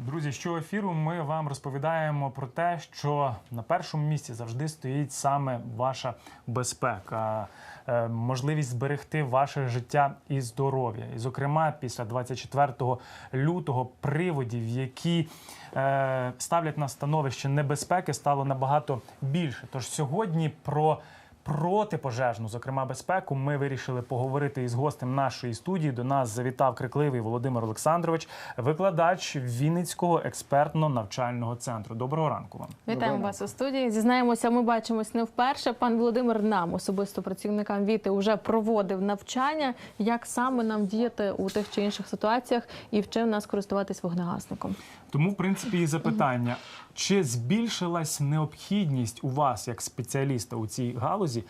Друзі, що ефіру ми вам розповідаємо про те, що на першому місці завжди стоїть саме ваша безпека, е, можливість зберегти ваше життя і здоров'я. І, зокрема, після 24 лютого приводів, які е, ставлять на становище небезпеки, стало набагато більше. Тож сьогодні про Протипожежну, зокрема безпеку, ми вирішили поговорити із гостем нашої студії. До нас завітав крикливий Володимир Олександрович, викладач Вінницького експертно-навчального центру. Доброго ранку вам. Вітаємо Доброго вас у студії. Зізнаємося, ми бачимось не вперше. Пан Володимир нам, особисто працівникам ВІТи, вже проводив навчання, як саме нам діяти у тих чи інших ситуаціях і вчив нас користуватись вогнегасником. Тому, в принципі, і запитання: чи збільшилась необхідність у вас, як спеціаліста у цій галузі,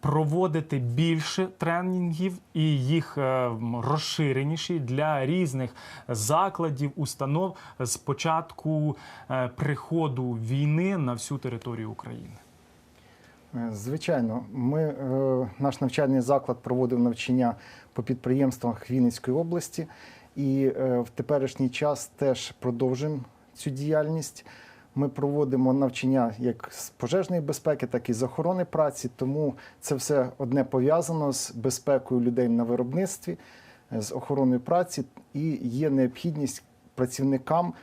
проводити більше тренінгів і їх е, розширеніші для різних закладів, установ з початку е, приходу війни на всю територію України? Е, Звичайно, ми, наш навчальний заклад проводив навчання по підприємствах Вінницької області, і е, в теперішній час теж продовжуємо цю діяльність. Ми проводимо навчання як з пожежної безпеки, так і з охорони праці. Тому це все одне пов'язано з безпекою людей на виробництві, е, з охороною праці, і є необхідність працівникам,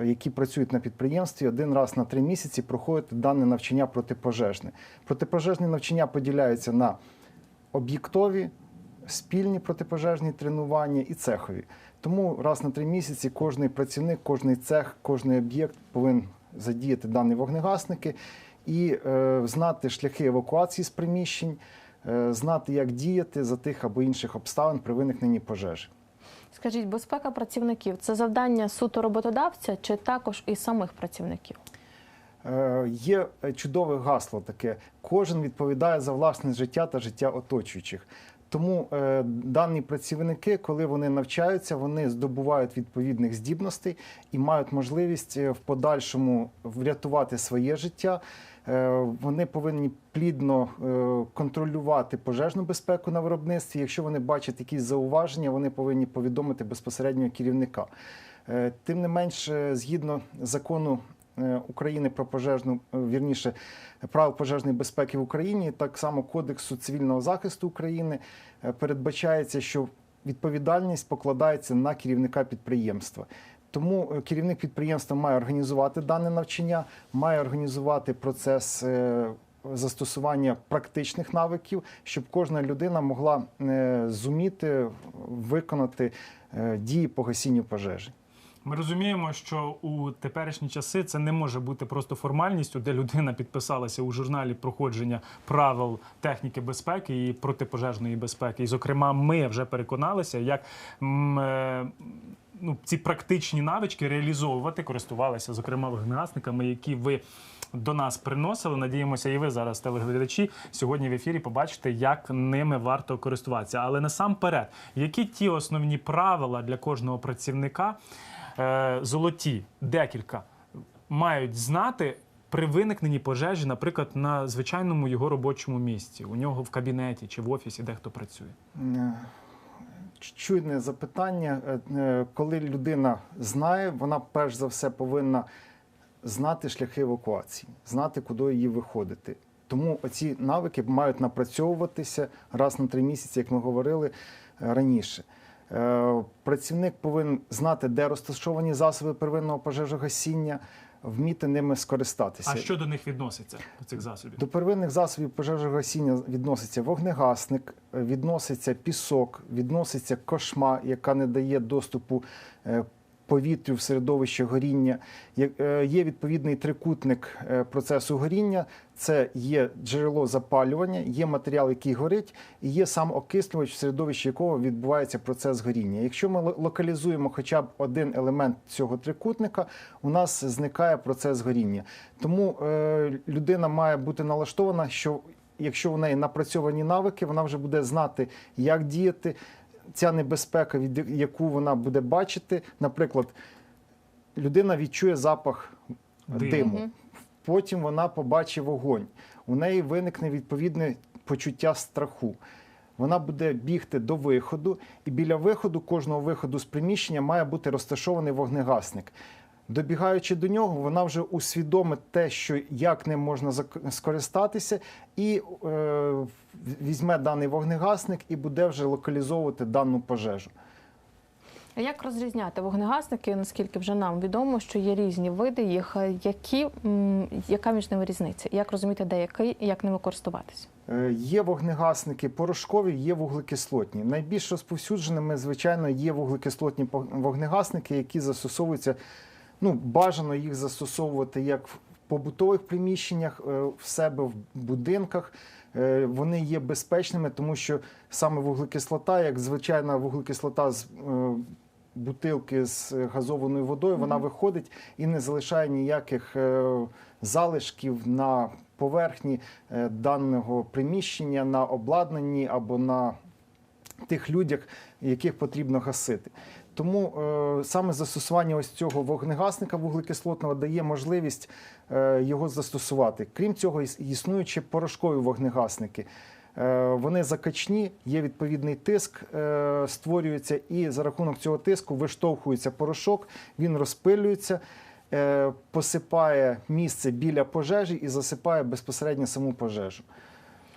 е, які працюють на підприємстві, один раз на три місяці проходити дане навчання протипожежне. Протипожежні навчання поділяються на об'єктові, спільні протипожежні тренування і цехові. Тому раз на три місяці кожний працівник, кожний цех, кожний об'єкт повинен задіяти дані вогнегасники і е, знати шляхи евакуації з приміщень, е, знати, як діяти за тих або інших обставин при виникненні пожежі. Скажіть, безпека працівників це завдання суто роботодавця чи також і самих працівників? Е, Є чудове гасло таке: кожен відповідає за власне життя та життя оточуючих. Тому е, дані працівники, коли вони навчаються, вони здобувають відповідних здібностей і мають можливість е, в подальшому врятувати своє життя. Е, Вони повинні плідно е, контролювати пожежну безпеку на виробництві. Якщо вони бачать якісь зауваження, вони повинні повідомити безпосередньо керівника. Тим не менш, згідно закону України про пожежну, е, вірніше, правил пожежної безпеки в Україні, так само Кодексу цивільного захисту України е, передбачається, що відповідальність покладається на керівника підприємства. Тому е, керівник підприємства має організувати дане навчання, має організувати процес е, застосування практичних навиків, щоб кожна людина могла е, зуміти виконати е, дії по гасінню пожежі. Ми розуміємо, що у теперішні часи це не може бути просто формальністю, де людина підписалася у журналі проходження правил техніки безпеки і протипожежної безпеки. І, зокрема, ми вже переконалися, як е, ну, ці практичні навички реалізовувати, користувалися, зокрема, вогнегасниками, які ви. До нас приносили. Надіємося, і ви зараз, телеглядачі, сьогодні в ефірі побачите, як ними варто користуватися. Але насамперед, які ті основні правила для кожного працівника золоті, декілька, мають знати при виникненні пожежі, наприклад, на звичайному його робочому місці, у нього в кабінеті чи в офісі, де хто працює. Е, Чуйне запитання. Е, е, Коли людина знає, вона перш за все повинна знати шляхи евакуації, знати, куди її виходити. Тому ці навики мають напрацьовуватися раз на три місяці, як ми говорили е, раніше. Е, Працівник повинен знати, де розташовані засоби первинного пожежогасіння, вміти ними скористатися. А що до них відноситься до цих засобів? До первинних засобів пожежогасіння відноситься вогнегасник, відноситься пісок, відноситься кошма, яка не дає доступу е, повітрю в середовище горіння. Е, Є відповідний трикутник е, процесу горіння. Це є джерело запалювання, є матеріал, який горить, і є сам окислювач, в середовищі якого відбувається процес горіння. Якщо ми локалізуємо хоча б один елемент цього трикутника, у нас зникає процес горіння. Тому е, людина має бути налаштована, що якщо в неї напрацьовані навики, вона вже буде знати, як діяти. Ця небезпека, від яку вона буде бачити, наприклад, людина відчує запах Диму. диму. Потім вона побачить вогонь. У неї виникне відповідне почуття страху. Вона буде бігти до виходу, і біля виходу, кожного виходу з приміщення має бути розташований вогнегасник. Добігаючи до нього, вона вже усвідомить те, що як ним можна скористатися, і е, візьме даний вогнегасник і буде вже локалізовувати дану пожежу. А як розрізняти вогнегасники? Наскільки вже нам відомо, що є різні види їх. Е, Які яка між ними різниця? Як розуміти, де який і як ними користуватися? Е, Є вогнегасники порошкові, є вуглекислотні. Найбільш розповсюдженими, звичайно, є вуглекислотні вогнегасники, які застосовуються. Ну, бажано їх застосовувати як в побутових приміщеннях, е, в себе в будинках. Е, Вони є безпечними, тому що саме вуглекислота, як звичайна вуглекислота з е, бутилки з газованою водою, вона виходить і не залишає ніяких залишків на поверхні даного приміщення, на обладнанні або на тих людях, яких потрібно гасити. Тому е, саме застосування ось цього вогнегасника вуглекислотного дає можливість е, його застосувати. Крім цього, іс- існують ще порошкові вогнегасники. Е, Вони закачні, є відповідний тиск, е, створюється, і за рахунок цього тиску виштовхується порошок, він розпилюється, е, посипає місце біля пожежі і засипає безпосередньо саму пожежу.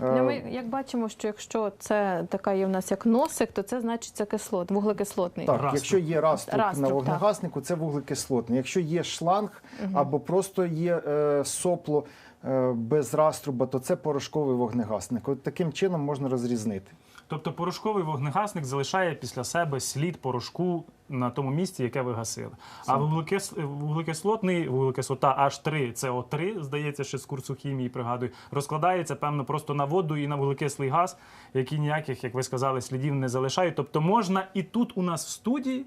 Е, Ну, Ми як бачимо, що якщо це така є в нас як носик, то це значить це кислот, вуглекислотний. Так, Раструб. якщо є раструб, Раструб, на так. вогнегаснику, це вуглекислотний. Якщо є шланг або просто є е, сопло е, без раструба, то це порошковий вогнегасник. От таким чином можна розрізнити. Тобто порошковий вогнегасник залишає після себе слід порошку на тому місці, яке ви гасили. А вуглекис... вуглекислотний, вуглекислота H3, CO3, здається, ще з курсу хімії, пригадую, розкладається, певно, просто на воду і на вуглекислий газ, які ніяких, як ви сказали, слідів не залишають. Тобто можна і тут у нас в студії.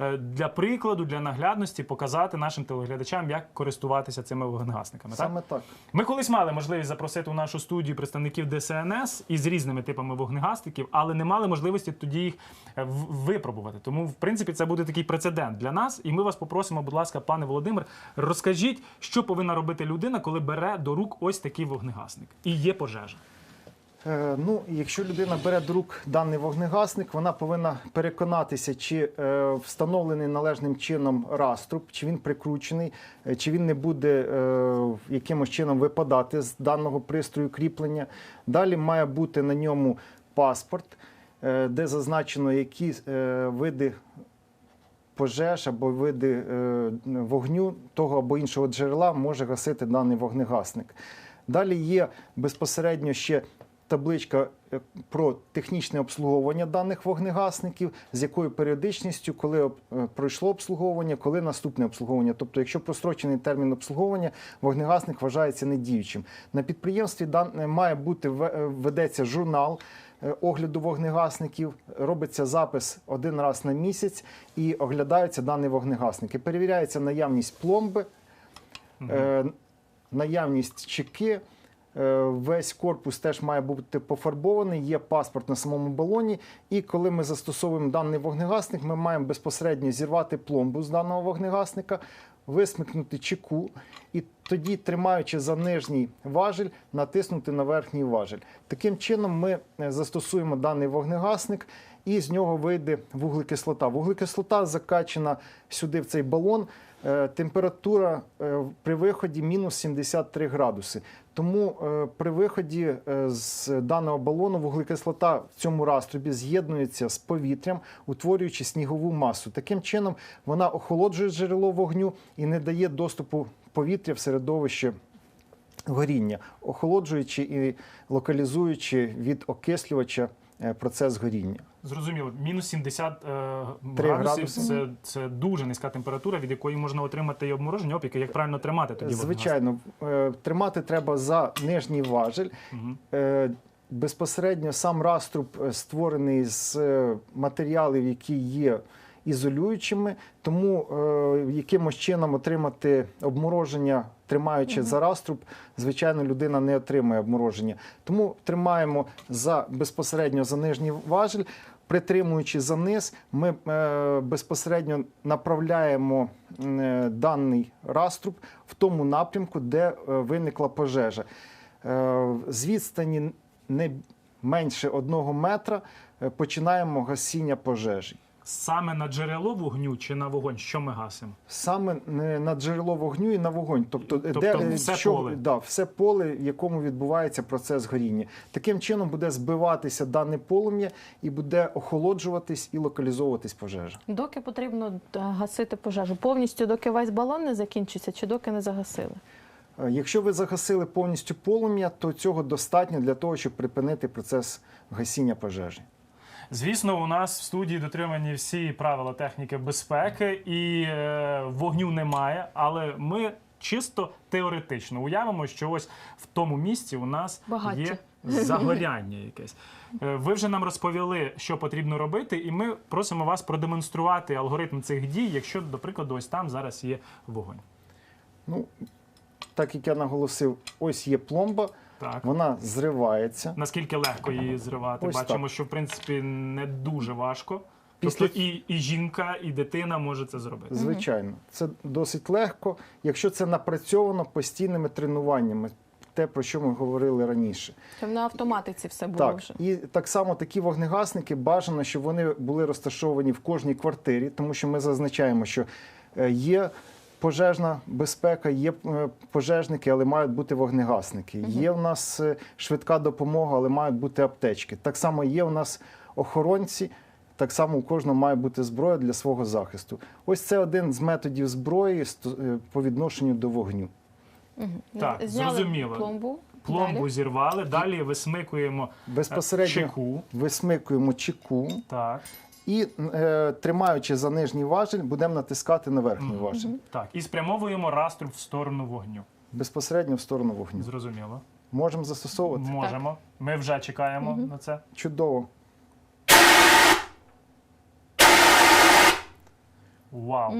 Е, Для прикладу, для наглядності показати нашим телеглядачам, як користуватися цими вогнегасниками. Саме так. Ми колись мали можливість запросити у нашу студію представників ДСНС із різними типами вогнегасників, але не мали можливості тоді їх е, випробувати. Тому, в принципі, це буде такий прецедент для нас. І ми вас попросимо, будь ласка, пане Володимир, розкажіть, що повинна робити людина, коли бере до рук ось такий вогнегасник і є пожежа. Е, Ну, якщо людина бере до рук даний вогнегасник, вона повинна переконатися, чи е, встановлений належним чином раструб, чи він прикручений, е, чи він не буде якимось чином випадати з даного пристрою кріплення. Далі має бути на ньому паспорт, де зазначено, які види пожеж або види вогню того або іншого джерела може гасити даний вогнегасник. Далі є безпосередньо ще табличка е, про технічне обслуговування даних вогнегасників, з якою періодичністю, коли е, пройшло обслуговування, коли наступне обслуговування. Тобто, якщо прострочений термін обслуговування, вогнегасник вважається недіючим. На підприємстві е, має бути ве- ведеться журнал. Огляду вогнегасників робиться запис один раз на місяць і оглядаються дані вогнегасники. Перевіряється наявність пломби, е, наявність чеки. Е, Весь корпус теж має бути пофарбований, є паспорт на самому балоні. І коли ми застосовуємо даний вогнегасник, ми маємо безпосередньо зірвати пломбу з даного вогнегасника, висмикнути чеку, і тоді, тримаючи за нижній важель, натиснути на верхній важель. Таким чином, ми е, застосуємо даний вогнегасник, і з нього вийде вуглекислота. Вуглекислота закачена сюди в цей балон. Е, Температура при виході мінус 73 градуси. Тому е, при виході е, з даного балону вуглекислота в цьому раструбі з'єднується з повітрям, утворюючи снігову масу. Таким чином вона охолоджує джерело вогню і не дає доступу повітря в середовище горіння, охолоджуючи і локалізуючи від окислювача е, процес горіння. Зрозуміло, мінус 70 е, градусів градуси. це, це дуже низька температура, від якої можна отримати і обмороження опіки. Як правильно тримати тоді? Звичайно, е, тримати треба за нижній важель. Мгм. Е, Безпосередньо сам раструб е, створений з е, матеріалів, які є ізолюючими, тому е, якимось чином отримати обмороження, тримаючи за раструб, звичайно, людина не отримає обмороження. Тому тримаємо за безпосередньо за нижній важель. Притримуючи за низ, ми е, безпосередньо направляємо е, даний раструб в тому напрямку, де е, виникла пожежа. З відстані не менше одного метра починаємо гасіння пожежі. Саме на джерело вогню чи на вогонь, що ми гасимо? Саме не на джерело вогню і на вогонь, тобто, Тобто де е, все що- поле. Да, все поле, в якому відбувається процес горіння. Таким чином буде збиватися дане полум'я і буде охолоджуватись і локалізовуватись пожежа. Доки потрібно е, гасити пожежу? Повністю доки весь балон не закінчиться, чи доки не загасили? Е, Якщо ви загасили повністю полум'я, то цього достатньо для того, щоб припинити процес гасіння пожежі. Звісно, у нас в студії дотримані всі правила техніки безпеки, і е, вогню немає, але ми чисто теоретично уявимо, що ось в тому місці у нас Багаття. є загоряння якесь. Е, Ви вже нам розповіли, що потрібно робити, і ми просимо вас продемонструвати алгоритм цих дій, якщо, до прикладу, ось там зараз є вогонь. Ну, так як я наголосив, ось є пломба, Так. вона зривається. Наскільки легко її зривати? Ось Бачимо, так. що в принципі не дуже важко. Після- Тобто і, і жінка, і дитина може це зробити. Звичайно, це досить легко, якщо це напрацьовано постійними тренуваннями, те, про що ми говорили раніше. Щоб на автоматиці все було Так, вже. і так само такі вогнегасники бажано, щоб вони були розташовані в кожній квартирі, тому що ми зазначаємо, що е, є пожежна безпека, є е, пожежники, але мають бути вогнегасники. Є в нас е, швидка допомога, але мають бути аптечки. Так само є у нас охоронці. Так само у кожного має бути зброя для свого захисту. Ось це один з методів зброї е, по відношенню до вогню. Мгм. Так, Зняли зрозуміло. пломбу. Пломбу Далі. зірвали, далі висмикуємо Безпосередньо чеку. висмикуємо чеку Так, і, е, тримаючи за нижній важіль, будемо натискати на верхній важель. важіль. так. І спрямовуємо раструб в сторону вогню. Безпосередньо в сторону вогню. Зрозуміло. Можемо застосовувати? Можемо. Ми вже чекаємо на це. Чудово. Вау.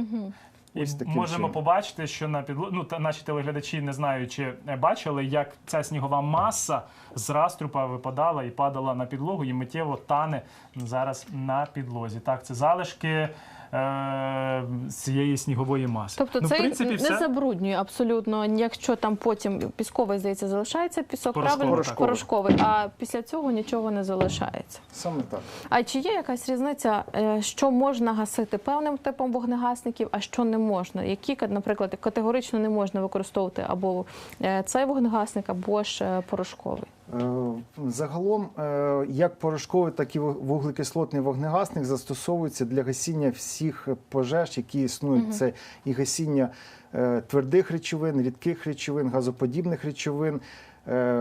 Ось таким можемо чином. побачити, що на підло... ну, та наші телеглядачі не знаю, чи е, бачили, як ця снігова маса з раструпа випадала і падала на підлогу, і миттєво тане зараз на підлозі. Так, це залишки е... цієї снігової маси. Тобто ну, це в принципі, не все. забруднює абсолютно, якщо там потім пісковий, здається, залишається пісок, Порошковий, правильно? так. Порошковий, а після цього нічого не залишається. Саме так. А чи є якась різниця, е, що можна гасити певним типом вогнегасників, а що не можна? Які, наприклад, категорично не можна використовувати або е, цей вогнегасник, або ж порошковий? Е, Загалом, е, як порошковий, так і вуглекислотний вогнегасник застосовується для гасіння всіх пожеж, які існують. Це і гасіння е, твердих речовин, рідких речовин, газоподібних речовин,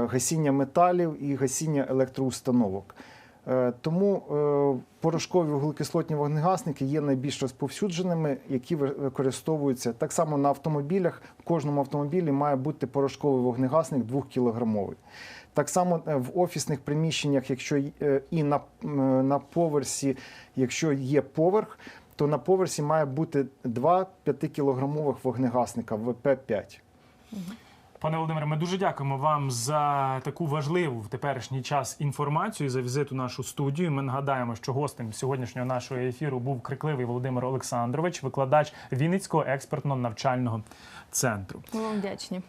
гасіння металів і гасіння електроустановок. Тому порошкові вуглекислотні вогнегасники є найбільш розповсюдженими, які ви- використовуються так само на автомобілях. В кожному автомобілі має бути порошковий вогнегасник 2-кілограмовий. Так само е, в офісних приміщеннях, якщо е, і на, на поверсі, якщо є поверх, то на поверсі має бути два 5-кілограмових вогнегасника ВП-5. Пане Володимире, ми дуже дякуємо вам за таку важливу в теперішній час інформацію за візит у нашу студію. Ми нагадаємо, що гостем сьогоднішнього нашого ефіру був крикливий Володимир Олександрович, викладач Вінницького експертно-навчального центру. Ми вам вдячні.